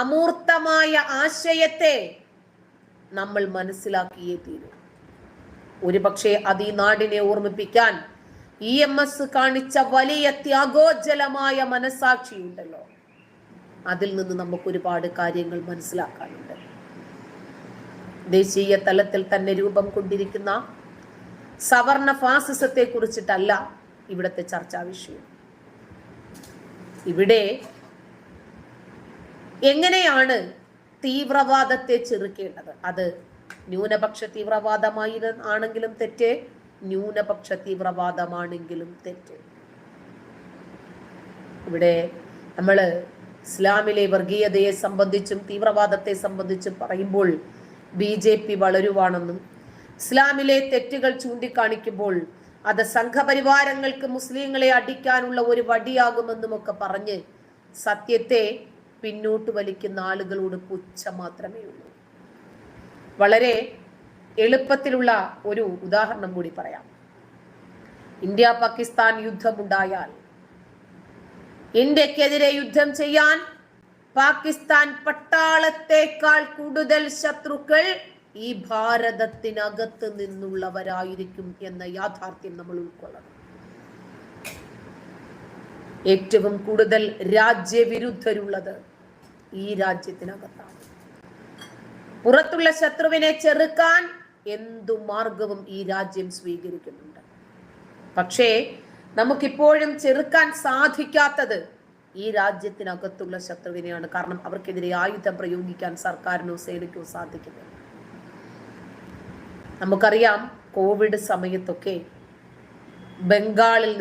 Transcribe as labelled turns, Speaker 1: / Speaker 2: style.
Speaker 1: അമൂർത്തമായ ആശയത്തെ നമ്മൾ മനസ്സിലാക്കിയേ തീരൂ. ഒരുപക്ഷെ അത് ഈ നാടിനെ ഓർമ്മിപ്പിക്കാൻ ഇ എം എസ് കാണിച്ച വലിയ ത്യാഗോജ്ജലമായ മനസാക്ഷിയുണ്ടല്ലോ അതിൽ നിന്ന് നമുക്ക് ഒരുപാട് കാര്യങ്ങൾ മനസ്സിലാക്കാനുണ്ട്. ദേശീയ തലത്തിൽ തന്നെ രൂപം കൊണ്ടിരിക്കുന്ന സവർണ ഫാസിസത്തെ കുറിച്ചിട്ടല്ല ഇവിടുത്തെ ചർച്ചാ വിഷയം. ഇവിടെ എങ്ങനെയാണ് തീവ്രവാദത്തെ ചെറുക്കേണ്ടത്? അത് ന്യൂനപക്ഷ തീവ്രവാദമായി ആണെങ്കിലും തെറ്റ് ന്യൂനപക്ഷ തീവ്രവാദമാണെങ്കിലും തെറ്റ്. ഇവിടെ നമ്മൾ ഇസ്ലാമിലെ വർഗീയതയെ സംബന്ധിച്ചും തീവ്രവാദത്തെ സംബന്ധിച്ചും പറയുമ്പോൾ ബി ജെ പി വളരുവാണെന്നും ഇസ്ലാമിലെ തെറ്റുകൾ ചൂണ്ടിക്കാണിക്കുമ്പോൾ അത് സംഘപരിവാരങ്ങൾക്ക് മുസ്ലിങ്ങളെ അടിക്കാനുള്ള ഒരു വടിയാകുമെന്നും ഒക്കെ പറഞ്ഞ് സത്യത്തെ പിന്നോട്ട് വലിക്കുന്ന ആളുകളോട് പുച്ഛ മാത്രമേ ഉള്ളൂ വളരെ എളുപ്പത്തിലുള്ള ഒരു ഉദാഹരണം കൂടി പറയാം. ഇന്ത്യ പാകിസ്ഥാൻ യുദ്ധമുണ്ടായാൽ ഇന്ത്യക്കെതിരെ യുദ്ധം ചെയ്യാൻ പാകിസ്ഥാൻ പട്ടാളത്തെക്കാൾ കൂടുതൽ ശത്രുക്കൾ ഈ ഭാരതത്തിനകത്ത് നിന്നുള്ളവരായിരിക്കും എന്ന യാഥാർത്ഥ്യം നമ്മൾ ഉൾക്കൊള്ളണം. ഏറ്റവും കൂടുതൽ രാജ്യവിരുദ്ധരുള്ളത് ഈ രാജ്യത്തിനകത്താണ്. പുറത്തുള്ള ശത്രുവിനെ ചെറുക്കാൻ എന്തു മാർഗവും ഈ രാജ്യം സ്വീകരിക്കുന്നുണ്ട്. പക്ഷേ നമുക്കിപ്പോഴും ചെറുക്കാൻ സാധിക്കാത്തത് ഈ രാജ്യത്തിനകത്തുള്ള ശത്രുവിനെയാണ്. കാരണം അവർക്കെതിരെ ആയുധം പ്രയോഗിക്കാൻ സർക്കാരിനോ സേനയ്ക്കോ സാധിക്കുന്നില്ല. നമുക്കറിയാം കോവിഡ് സമയത്തൊക്കെ ബംഗാളിൽ